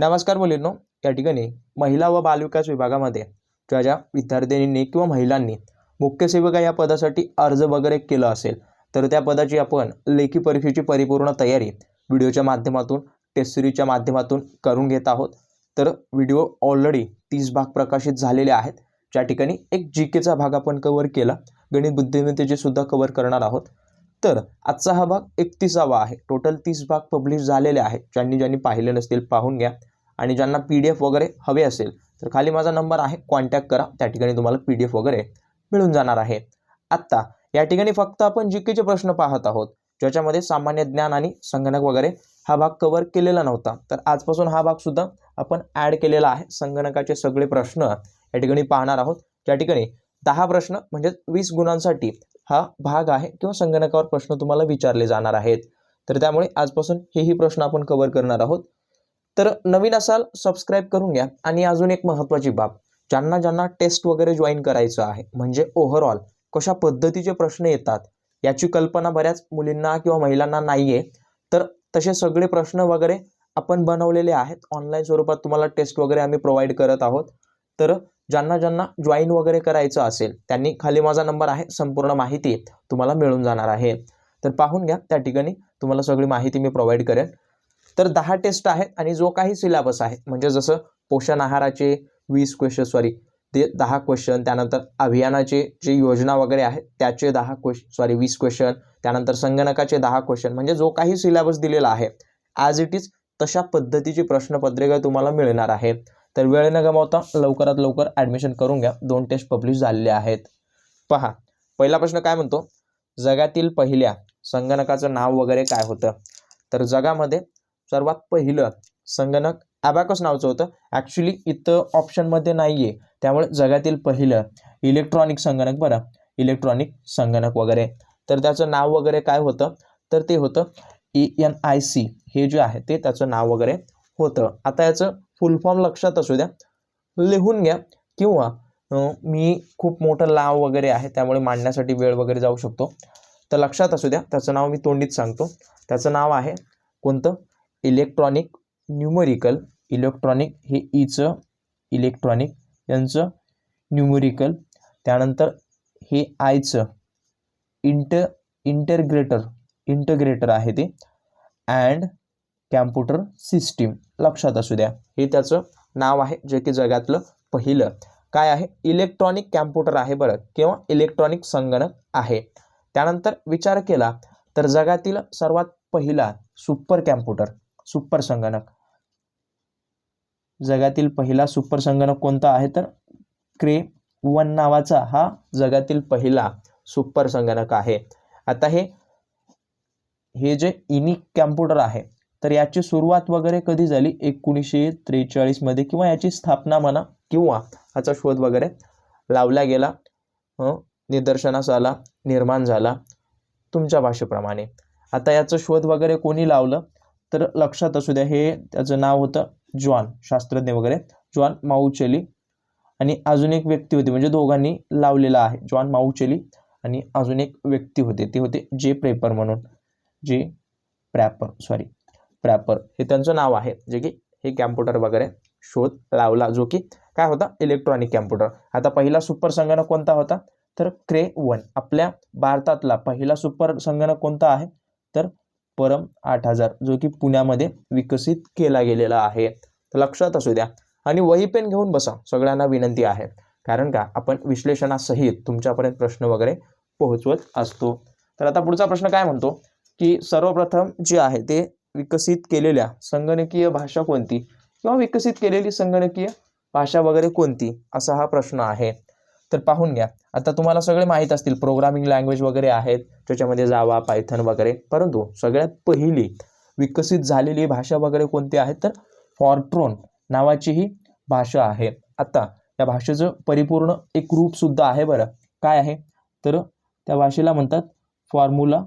नमस्कार मुलींनो या ठिकाणी महिला व बालविकास विभागामध्ये ज्या ज्या विद्यार्थिनींनी किंवा महिलांनी मुख्य सेविका या पदासाठी अर्ज वगैरे केला असेल तर त्या पदाची आपण लेखी परीक्षेची परिपूर्ण तयारी व्हिडिओच्या माध्यमातून टेस्ट सिरीजच्या माध्यमातून करून घेत आहोत. तर व्हिडिओ ऑलरेडी तीस भाग प्रकाशित झालेले आहेत. ज्या ठिकाणी एक जी केचा भाग आपण कवर केला. गणित बुद्धिमत्तेचे सुद्धा कवर करणार आहोत. तर आजचा हा भाग एकतीसावा आहे. टोटल तीस भाग पब्लिश झालेले आहेत. ज्यांनी ज्यांनी पाहिले नसतील पाहून घ्या. आणि ज्यांना पी डी एफ वगैरे हवे असेल तर खाली माझा नंबर आहे. कॉन्टॅक्ट करा. त्या ठिकाणी तुम्हाला पी डी एफ वगैरे मिळून जाणार आहे. आत्ता या ठिकाणी फक्त आपण जी केचे प्रश्न पाहत आहोत ज्याच्यामध्ये सामान्य ज्ञान आणि संगणक वगैरे हा भाग कवर केलेला नव्हता. तर आजपासून हा भागसुद्धा आपण ॲड केलेला आहे. संगणकाचे सगळे प्रश्न या ठिकाणी पाहणार आहोत. ज्या ठिकाणी दहा प्रश्न म्हणजे वीस गुणांसाठी हा भाग आहे किंवा संगणकावर प्रश्न तुम्हाला विचारले जाणार आहेत. तर त्यामुळे आजपासून हेही प्रश्न आपण कव्हर करणार आहोत. तर नवीन असाल सबस्क्राईब करून घ्या. आणि अजून एक महत्त्वाची बाब ज्यांना ज्यांना टेस्ट वगैरे जॉईन करायचं आहे म्हणजे ओव्हरऑल कशा पद्धतीचे प्रश्न येतात याची कल्पना बऱ्याच मुलींना किंवा महिलांना नाही आहे तर तसे सगळे प्रश्न वगैरे आपण बनवलेले आहेत. ऑनलाईन स्वरूपात तुम्हाला टेस्ट वगैरे आम्ही प्रोव्हाइड करत आहोत. तर ज्यांना ज्यांना जॉईन वगैरे करायचं असेल त्यांनी खाली माझा नंबर आहे संपूर्ण माहिती तुम्हाला मिळून जाणार आहे. तर पाहून घ्या त्या ठिकाणी तुम्हाला सगळी माहिती मी प्रोव्हाइड करेन. तर दहा टेस्ट आहेत आणि जो काही सिलेबस आहे म्हणजे जसं पोषण आहाराचे वीस क्वेश्चन सॉरी ते दहा क्वेश्चन त्यानंतर अभियानाचे जे योजना वगैरे आहेत त्याचे दहा क्वेश्चन सॉरी वीस क्वेश्चन त्यानंतर संगणकाचे दहा क्वेश्चन म्हणजे जो काही सिलेबस दिलेला आहे ॲज इट इज तशा पद्धतीची प्रश्नपत्रिका तुम्हाला मिळणार आहे. तर वेळ न गमावता लवकरात लवकर ॲडमिशन करून घ्या. दोन टेस्ट पब्लिश झालेले आहेत. पहा पहिला प्रश्न काय म्हणतो? जगातील पहिल्या संगणकाचं नाव वगैरे काय होतं? तर जगामध्ये सर्वात पहिलं संगणक ॲबॅकस नावचं होतं. ॲक्च्युली इथं ऑप्शनमध्ये नाही आहे त्यामुळे जगातील पहिलं इलेक्ट्रॉनिक संगणक बरं. इलेक्ट्रॉनिक संगणक वगैरे. तर त्याचं नाव वगैरे काय होतं? तर ते होतं ई एन आय सी हे जे आहे ते त्याचं नाव वगैरे होतं. आता याचं फुल फॉर्म लक्षात असू द्या. लिहून घ्या किंवा मी खूप मोठं लाव वगैरे आहे त्यामुळे मांडण्यासाठी वेळ वगैरे जाऊ शकतो. तर लक्षात असू द्या त्याचं नाव मी तोंडीत सांगतो. त्याचं नाव आहे कोणतं? Electronic numerical. इलेक्ट्रॉनिक हे ईचं इलेक्ट्रॉनिक यांचं न्यूमरिकल. त्यानंतर हे आयचं इंट इंटरग्रेटर इंटरग्रेटर आहे ते. And computer system. लक्षात असू द्या. हे त्याचं नाव आहे जे की जगातलं पहिलं. काय आहे? इलेक्ट्रॉनिक कॅम्प्युटर आहे बरं किंवा इलेक्ट्रॉनिक संगणक आहे. त्यानंतर विचार केला तर जगातील सर्वात पहिला सुपर कॅम्प्युटर सुपर संगणक. जगातील पहिला सुपर संगणक कोणता आहे तर? क्रे वन नावाचा हा जगातील पहिला सुपर संगणक आहे. आता हे हे जे इनिक कॅम्प्युटर आहे तर याची सुरुवात वगैरे कधी झाली? एकोणीसशे त्रेचाळीसमध्ये किंवा याची स्थापना म्हणा किंवा याचा शोध वगैरे लावला गेला निदर्शनास आला निर्माण झाला तुमच्या भाषेप्रमाणे. आता याचं शोध वगैरे कोणी लावलं? तर लक्षात असू द्या हे त्याचं नाव होतं जॉन शास्त्रज्ञ वगैरे. जॉन माऊचेली आणि अजून एक व्यक्ती होती म्हणजे दोघांनी लावलेला आहे. जॉन माऊचेली आणि अजून एक व्यक्ती होते. ते होते जे प्रेपर म्हणून. जे प्रॅपर सॉरी प्रॅपर हे त्यांचं नाव आहे. जे की हे कॅम्प्युटर वगैरे शोध लावला जो की काय होता? इलेक्ट्रॉनिक कॅम्प्युटर आता पहिला सुपर संगणक कोणता होता? तर क्रे वन आपल्या भारतातला पहिला सुपर संगणक कोणता आहे? तर परम आठ हजार जो की पुण्यामध्ये विकसित केला गेलेला आहे. तर लक्षात असू द्या. आणि वही पेन घेऊन बसा. सगळ्यांना विनंती आहे. कारण का? आपण विश्लेषणासहित तुमच्यापर्यंत प्रश्न वगैरे पोहोचवत असतो. तर आता पुढचा प्रश्न काय म्हणतो? की सर्वप्रथम जे आहे ते विकसित केलेल्या संगणकीय भाषा कोणती? किंवा विकसित केलेली संगणकीय भाषा वगैरे कोणती? असा हा प्रश्न आहे. तर पाहून घ्या. आता तुम्हाला सगळे माहीत असतील प्रोग्रामिंग लँग्वेज वगैरे आहेत ज्याच्यामध्ये जावा पायथन वगैरे. परंतु सगळ्यात पहिली विकसित झालेली भाषा वगैरे कोणती आहे? तर फॉर्ट्रॉन नावाची ही भाषा आहे. आता या भाषेचं परिपूर्ण एक रूपसुद्धा आहे बरं. काय आहे? तर त्या भाषेला म्हणतात फॉर्म्युला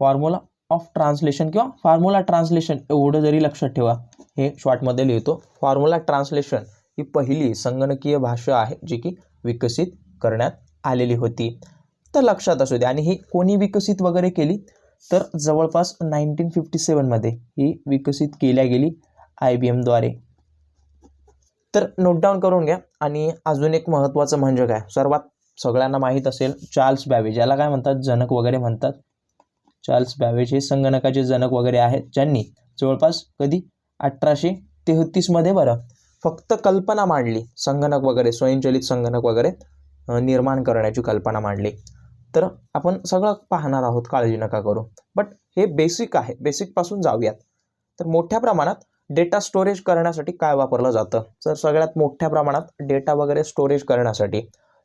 फॉर्म्युला ऑफ ट्रान्सलेशन किंवा फॉर्म्युला ट्रान्सलेशन एवढं जरी लक्षात ठेवा हे शॉर्टमध्ये लिहितो. फॉर्म्युला ट्रान्सलेशन ही पहिली संगणकीय भाषा आहे जी की विकसित करण्यात आलेली होती. तर लक्षात असू द्या आणि ही कोणी विकसित वगैरे केली? तर जवळपास नाईन्टीन फिफ्टी सेवनमध्ये ही विकसित केल्या गेली आय बी एमद्वारे तर नोट डाऊन करून घ्या. आणि अजून एक महत्त्वाचं म्हणजे काय? सर्वात सगळ्यांना माहीत असेल चार्ल्स बॅबेज याला काय म्हणतात? जनक वगैरे म्हणतात. चार्ल्स बॅवेज हे संगणकाचे जनक वगैरे आहेत ज्यांनी जवळपास कधी अठराशे तेहतीसमध्ये बरं फक्त कल्पना मांडली. संगणक वगैरे स्वयंचलित संगणक वगैरे निर्माण करण्याची कल्पना मांडली. तर आपण सगळं पाहणार आहोत काळजी नका करू. बट हे बेसिक आहे. बेसिकपासून जाऊयात. तर मोठ्या प्रमाणात डेटा स्टोरेज करण्यासाठी काय वापरलं जातं? तर सगळ्यात मोठ्या प्रमाणात डेटा वगैरे स्टोरेज करण्यासाठी.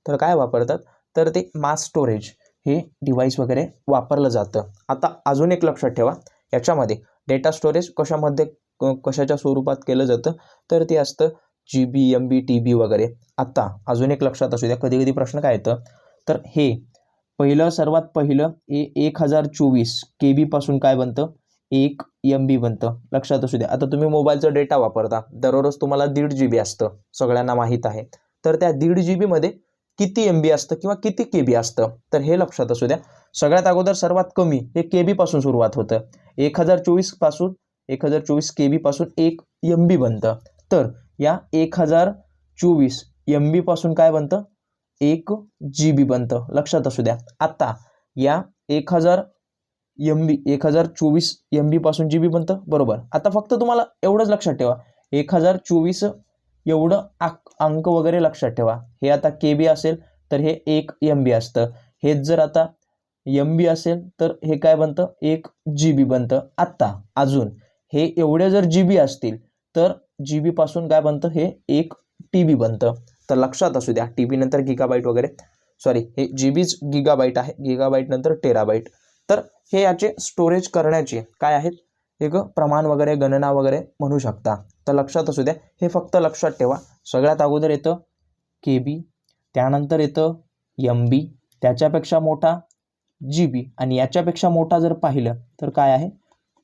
तर काय वापरतात? तर ते मास स्टोरेज हे डिव्हाइस वगैरे वापरलं जातं. आता अजून एक लक्षात ठेवा. याच्यामध्ये डेटा स्टोरेज कशामध्ये क- कशाच्या स्वरूपात केलं जातं? तर ते असतं जी बी एम बी टी बी वगैरे. आता अजून एक लक्षात असू द्या. कधी कधी प्रश्न काय येतं? तर हे पहिलं सर्वात पहिलं ए एक हजार चोवीस के बीपासून काय बनतं? एक एम बी बनतं. लक्षात असू द्या. आता तुम्ही मोबाईलचा डेटा वापरता. दररोज तुम्हाला दीड जी बी असतं. सगळ्यांना माहीत आहे. तर त्या दीड जी बीमध्ये किती एम बी असतं किंवा किती के बी असतं? तर हे लक्षात असू द्या. सगळ्यात अगोदर सर्वात कमी हे के बीपासून सुरुवात होतं. एक हजार चोवीसपासून एक हजार चोवीस के बीपासून एक एम बी बनतं. तर या एक हजार चोवीस एम बीपासून काय बनतं? एक जी बी बनतं. लक्षात असू द्या. आत्ता या एक हजार एम बी एक हजार चोवीस एम बीपासून जी बी बनतं. बरोबर. आता फक्त तुम्हाला एवढंच लक्षात ठेवा. एक हजार चोवीस एवढं आक अंक वगैरे लक्षात ठेवा. हे आता के बी असेल तर हे एक एम बी असतं. हेच जर आता एम बी असेल तर हे काय बनतं? एक जी बी बनतं. आत्ता अजून. हे एवढे जर जी बी असतील तर जी बीपासून काय बनतं? हे एक टी बी बनतं. तर लक्षात असू द्या टी बी नंतर गिगाबाईट वगैरे. सॉरी हे जी बीच गिगाबाईट आहे. गिगाबाईट नंतर टेराबाईट तर हे याचे स्टोरेज करण्याचे काय आहेत? एक प्रमाण वगैरे गणना वगैरे म्हणू शकता. तर लक्षात असू द्या हे फक्त लक्षात ठेवा. सगळ्यात अगोदर येतं के बी त्यानंतर येतं यम बी त्याच्यापेक्षा मोठा जी बी आणि याच्यापेक्षा मोठा जर पाहिलं तर काय आहे?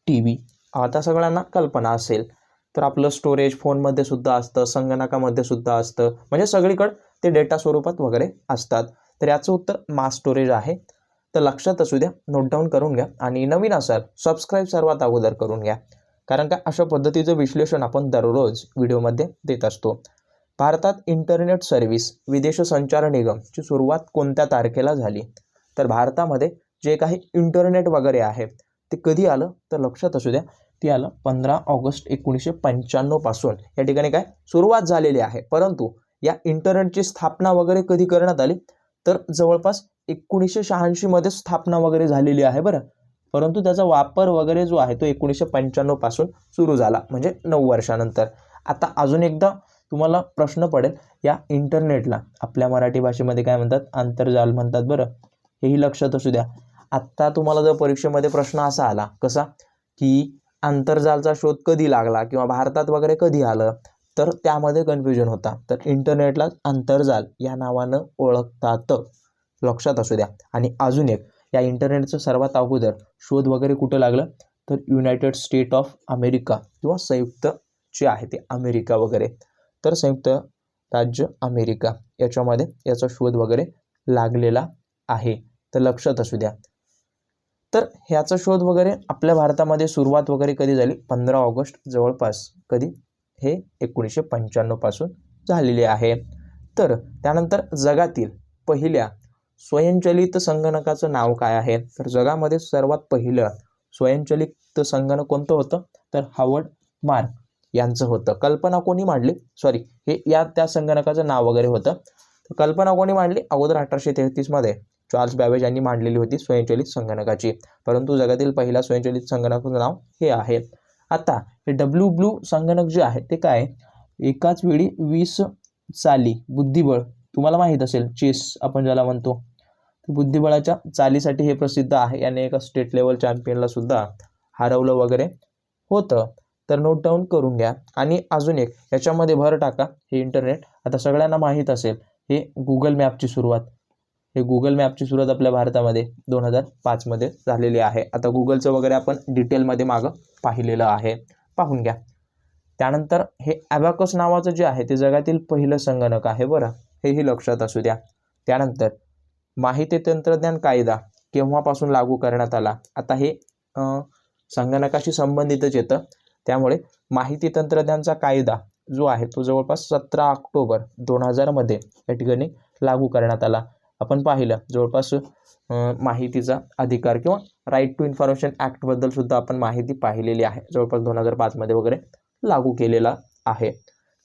टी बी आता सगळ्यांना कल्पना असेल तर आपलं स्टोरेज फोनमध्ये सुद्धा असतं संगणकामध्ये सुद्धा असतं. म्हणजे सगळीकडं ते डेटा स्वरूपात वगैरे असतात. तर याचं उत्तर मास स्टोरेज आहे. तर लक्षात असू द्या नोट डाऊन करून घ्या आणि नवीन असाल सबस्क्राईब सर्वात अगोदर करून घ्या. कारण का अशा पद्धतीचं विश्लेषण आपण दररोज व्हिडिओमध्ये देत असतो. भारतात इंटरनेट सर्व्हिस विदेश संचार निगमची सुरुवात कोणत्या तारखेला झाली? तर भारतामध्ये जे काही इंटरनेट वगैरे आहे ते कधी आलं? तर लक्षात असू द्या ते आलं पंधरा ऑगस्ट एकोणीसशे पंच्याण्णवपासून या ठिकाणी काय? सुरुवात झालेली आहे. परंतु या इंटरनेटची स्थापना वगैरे कधी करण्यात आली? तर जवळपास एकोणीसशे शहाऐंशीमध्ये स्थापना वगैरे झालेली आहे बरं. परंतु त्याचा वापर वगैरे जो आहे तो एकोणीसशे पंच्याण्णवपासून सुरू झाला म्हणजे नऊ वर्षानंतर. आता अजून एकदा तुम्हाला प्रश्न पडेल या इंटरनेटला आपल्या मराठी भाषेमध्ये काय म्हणतात? आंतरजाल म्हणतात बरं. हेही लक्षात असू द्या. आत्ता तुम्हाला जर परीक्षेमध्ये प्रश्न असा आला कसा? की आंतरजालचा शोध कधी लागला किंवा भारतात वगैरे कधी आलं? तर त्यामध्ये कन्फ्युजन होता. तर इंटरनेटला आंतरजाल या नावानं ओळखतात. लक्षात असू द्या. आणि अजून एक या इंटरनेटचं सर्वात अगोदर शोध वगैरे कुठं लागलं? तर युनायटेड स्टेट ऑफ अमेरिका किंवा संयुक्त जे आहे ते अमेरिका वगैरे. तर संयुक्त राज्य अमेरिका याच्यामध्ये याचा शोध वगैरे लागलेला आहे. तर लक्षात असू द्या. तर ह्याचा शोध वगैरे आपल्या भारतामध्ये सुरुवात वगैरे कधी झाली? पंधरा ऑगस्ट जवळपास कधी? हे एकोणीसशे पंच्याण्णवपासून झालेले आहे. तर त्यानंतर जगातील पहिल्या स्वयंचलित संगणकाचं नाव काय आहे? तर जगामध्ये सर्वात पहिलं स्वयंचलित संगणक कोणतं होतं? तर हावर्ड मार्क यांचं होतं. कल्पना कोणी मांडली? सॉरी हे या त्या संगणकाचं नाव वगैरे होतं. तर कल्पना कोणी मांडली? अगोदर अठराशे तेहतीसमध्ये चार्ल्स बॅवेज यांनी मांडलेली होती स्वयंचलित संगणकाची. परंतु जगातील पहिला स्वयंचलित संगणकाचं नाव हे आहे. आता हे डब्ल्यू ब्लू संगणक जे आहे ते काय? एकाच वेळी वीस चाली बुद्धिबळ तुम्हाला माहीत असेल चेस आपण ज्याला म्हणतो बुद्धिबळाच्या चालीसाठी हे प्रसिद्ध आहे. याने एका स्टेट लेवल चॅम्पियनला सुद्धा हरवलं वगैरे होतं. तर नोट डाऊन करून घ्या. आणि अजून एक याच्यामध्ये भर टाका हे इंटरनेट आता सगळ्यांना माहीत असेल हे गुगल मॅपची सुरुवात. हे गुगल मॅपची सुरुवात आपल्या भारतामध्ये दोन हजार पाचमध्ये झालेली आहे. आता गुगलचं वगैरे आपण डिटेलमध्ये मागं पाहिलेलं आहे. पाहून घ्या. त्यानंतर हे ॲबॅकस नावाचं जे आहे ते जगातील पहिलं संगणक आहे बरं. हेही लक्षात असू द्या. त्यानंतर माहिती तंत्रज्ञान कायदा केव्हापासून लागू करण्यात आला? आता हे संगणकाशी संबंधितच येतं. त्यामुळे माहिती तंत्रज्ञानचा कायदा जो आहे तो जवळपास सतरा ऑक्टोबर दोन हजारमध्ये या ठिकाणी लागू करण्यात आला. आपण पाहिलं. जवळपास माहितीचा अधिकार किंवा राईट टू इन्फॉर्मेशन ॲक्टबद्दल सुद्धा आपण माहिती पाहिलेली आहे. जवळपास दोन हजार पाचमध्ये वगैरे लागू केलेला आहे.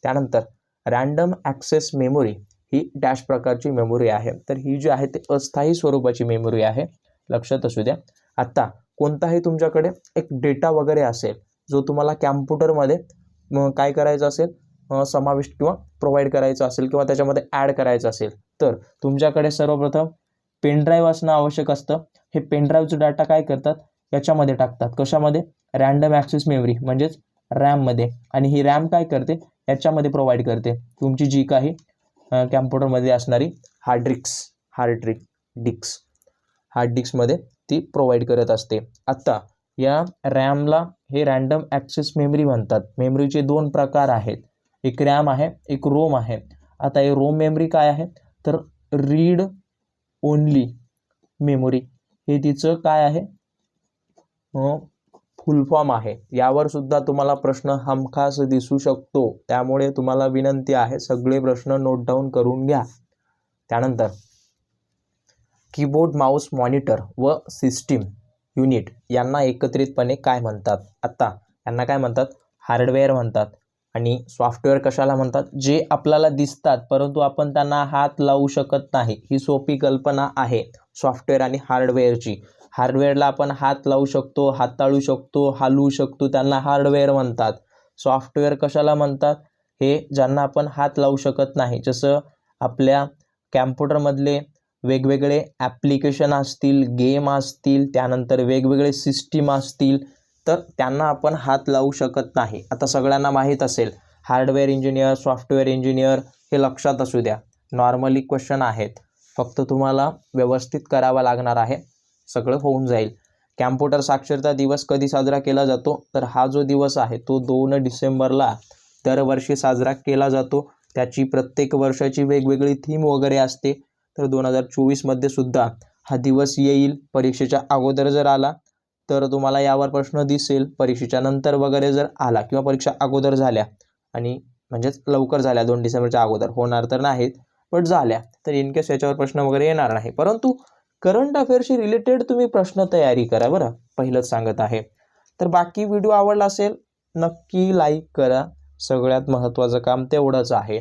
त्यानंतर रँडम ॲक्सेस मेमोरी ही डॅश प्रकारची मेमोरी आहे. तर ही जी आहे ते अस्थायी स्वरूपाची मेमोरी आहे. लक्षात असू द्या. आत्ता कोणताही तुमच्याकडे एक डेटा वगैरे असेल जो तुम्हाला कॅम्प्युटरमध्ये काय करायचं असेल? समाविष्ट किंवा प्रोव्हाइड करायचं असेल किंवा त्याच्यामध्ये ॲड करायचं असेल तर तुमच्याकडे सर्वप्रथम पेनड्राईव्ह असणं आवश्यक असतं. हे पेनड्राईव्हचं डाटा काय करतात? याच्यामध्ये टाकतात. कशामध्ये? रॅन्डम ॲक्सेस मेमरी म्हणजेच रॅममध्ये आणि ही रॅम काय करते? याच्यामध्ये प्रोव्हाइड करते. तुमची जी काही कॅम्प्युटरमध्ये असणारी हार्ड ड्रिक्स हार्ड ड्रिक डिक्स हार्ड डिक्समध्ये ती प्रोव्हाइड करत असते. आत्ता या रॅमला हे रँडम ॲक्सेस मेमरी म्हणतात. मेमरीचे दोन प्रकार आहेत. एक रॅम आहे एक रोम आहे. आता हे रोम मेमरी काय आहे? तर रीड ओनली मेमोरी. हे तिचं काय आहे? फुल फॉर्म आहे. यावर सुद्धा तुम्हाला प्रश्न हमखास दिसू शकतो. त्यामुळे तुम्हाला विनंती आहे सगळे प्रश्न नोट डाऊन करून घ्या. त्यानंतर कीबोर्ड माऊस मॉनिटर व सिस्टीम युनिट यांना एकत्रितपणे काय म्हणतात? आत्ता यांना काय म्हणतात? हार्डवेअर म्हणतात. आणि सॉफ्टवेअर कशाला म्हणतात? जे आपल्याला दिसतात परंतु आपण त्यांना हात लावू शकत नाही. ही सोपी कल्पना आहे सॉफ्टवेअर आणि हार्डवेअरची हार्डवेअरला आपण हात लावू शकतो हाताळू शकतो हलवू शकतो त्यांना हार्डवेअर म्हणतात. सॉफ्टवेअर कशाला म्हणतात? हे ज्यांना आपण हात लावू शकत नाही. जसं आपल्या कॅम्प्युटरमधले वेगवेगळे ॲप्लिकेशन असतील गेम असतील त्यानंतर वेगवेगळे सिस्टीम असतील तर त्यांना आपण हात लावू शकत नाही. आता सगळ्यांना माहीत असेल हार्डवेअर इंजिनियर सॉफ्टवेअर इंजिनियर हे लक्षात असू द्या. नॉर्मली क्वेश्चन आहेत. फक्त तुम्हाला व्यवस्थित करावा लागणार आहे. सगळं होऊन जाईल. कॅम्प्युटर साक्षरता दिवस कधी साजरा केला जातो? तर हा जो दिवस आहे तो दोन डिसेंबरला दरवर्षी साजरा केला जातो. त्याची प्रत्येक वर्षाची वेगवेगळी थीम वगैरे असते. तर दोन हजार चोवीसमध्ये सुद्धा हा दिवस येईल. परीक्षेच्या अगोदर जर आला तर तुम्हाला यावर प्रश्न दिसेल. परीक्षेच्या नंतर वगैरे जर आला किंवा परीक्षा अगोदर झाल्या आणि म्हणजेच लवकर झाल्या दोन डिसेंबरच्या अगोदर होणार तर नाहीत बट झाल्या तर इनकेस याच्यावर प्रश्न वगैरे येणार नाही. परंतु करंट अफेअरशी रिलेटेड तुम्ही प्रश्न तयारी करा बरं पहिलंच सांगत आहे. तर बाकी व्हिडिओ आवडला असेल नक्की लाईक करा. सगळ्यात महत्त्वाचं काम तेवढंच आहे.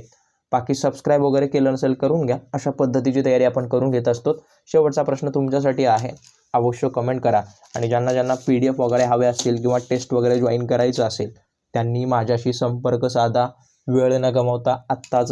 बाकी सबस्क्राईब वगैरे केलं नसेल करून घ्या. अशा पद्धतीची तयारी आपण करून घेत असतो. शेवटचा प्रश्न तुमच्यासाठी आहे. अवश्य कमेंट करा. आणि ज्यांना ज्यांना पी डी एफ वगैरे हवे असतील किंवा टेस्ट वगैरे जॉईन करायचं असेल त्यांनी माझ्याशी संपर्क साधा. वेळ न गमावता आत्ताच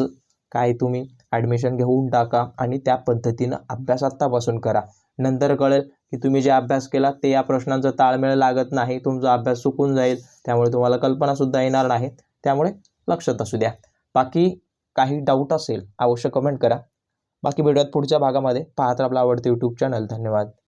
काय तुम्ही ॲडमिशन घेऊन टाका आणि त्या पद्धतीनं अभ्यास आत्तापासून करा. नंतर कळेल की तुम्ही जे अभ्यास केला ते या प्रश्नांचा ताळमेळ लागत नाही तुमचा अभ्यास चुकून जाईल त्यामुळे तुम्हाला कल्पनासुद्धा येणार नाही त्यामुळे लक्षात असू द्या. बाकी काही डाऊट असेल अवश्य कमेंट करा. बाकी भेटूयात पुढच्या भागामध्ये. पाहत आपला आवडतं यूट्यूब चॅनल धन्यवाद.